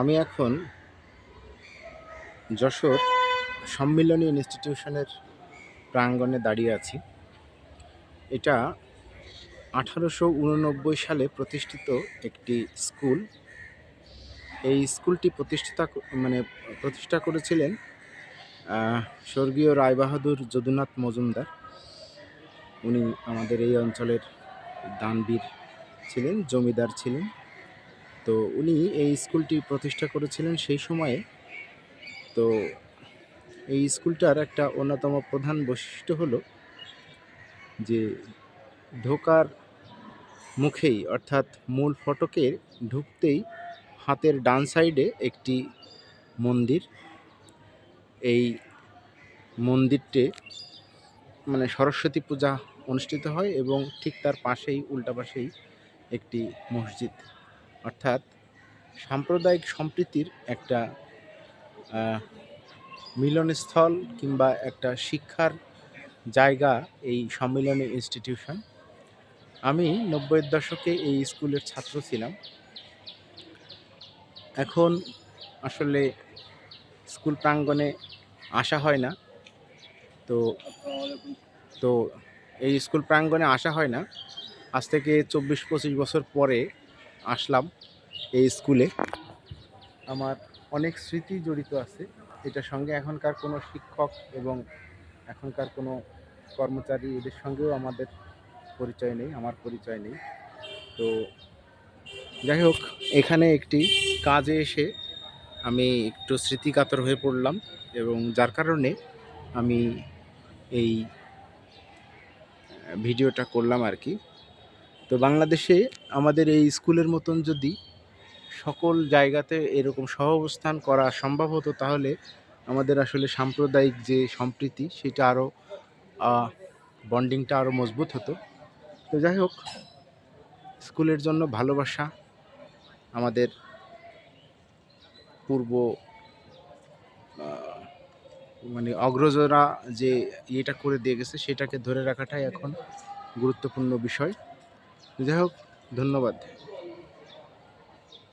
আমি এখন যশোর সম্মিলনী ইনস্টিটিউশনের প্রাঙ্গণে দাঁড়িয়ে আছি। এটা আঠারোশো উননব্বই সালে প্রতিষ্ঠিত একটি স্কুল। এই স্কুলটি প্রতিষ্ঠিতা মানে প্রতিষ্ঠা করেছিলেন স্বর্গীয় রায়বাহাদুর যদুনাথ মজুমদার। উনি আমাদের এই অঞ্চলের দানবীর ছিলেন, জমিদার ছিলেন। তো উনি এই স্কুলটি প্রতিষ্ঠা করেছিলেন সেই সময়ে। তো এই স্কুলটার একটা অন্যতম প্রধান বৈশিষ্ট্য হলো যে ঢোকার মুখেই, অর্থাৎ মূল ফটকের ঢুকতেই হাতের ডান সাইডে একটি মন্দির। এই মন্দিরটি মানে সরস্বতী পূজা অনুষ্ঠিত হয় এবং ঠিক তার পাশেই, উল্টা পাশেই একটি মসজিদ। অর্থাৎ সাম্প্রদায়িক সম্প্রীতির একটা মিলনস্থল কিংবা একটা শিক্ষার জায়গা এই সম্মিলনী ইনস্টিটিউশন আমি নব্বইয়ের দশকে এই স্কুলের ছাত্র ছিলাম। এখন আসলে স্কুল প্রাঙ্গণে আসা হয় না। তো তো এই স্কুল প্রাঙ্গণে আসা হয় না। আজ থেকে চব্বিশ পঁচিশ বছর পরে আসলাম এই স্কুলে। আমার অনেক স্মৃতি জড়িত আছে। এটার সঙ্গে এখনকার কোনো শিক্ষক এবং এখনকার কোনো কর্মচারী এদের সঙ্গেও আমাদের পরিচয় নেই, আমার পরিচয় নেই। তো যাই হোক, এখানে একটি কাজে এসে আমি একটু স্মৃতিকাতর হয়ে পড়লাম এবং যার কারণে আমি এই ভিডিওটা করলাম আর কি। তো বাংলাদেশে আমাদের এই স্কুলের মতন যদি সকল জায়গাতে এরকম সহাবস্থান করা সম্ভব হতো, তাহলে আমাদের আসলে সাম্প্রদায়িক যে সম্প্রীতি, সেটা আরও বন্ডিংটা আরও মজবুত হতো। তো যাই হোক, স্কুলের জন্য ভালোবাসা আমাদের পূর্ব মানে অগ্রজরা যে ইয়েটা করে দিয়ে গেছে, সেটাকে ধরে রাখাটাই এখন গুরুত্বপূর্ণ বিষয়। যাই হোক ধন্যবাদ।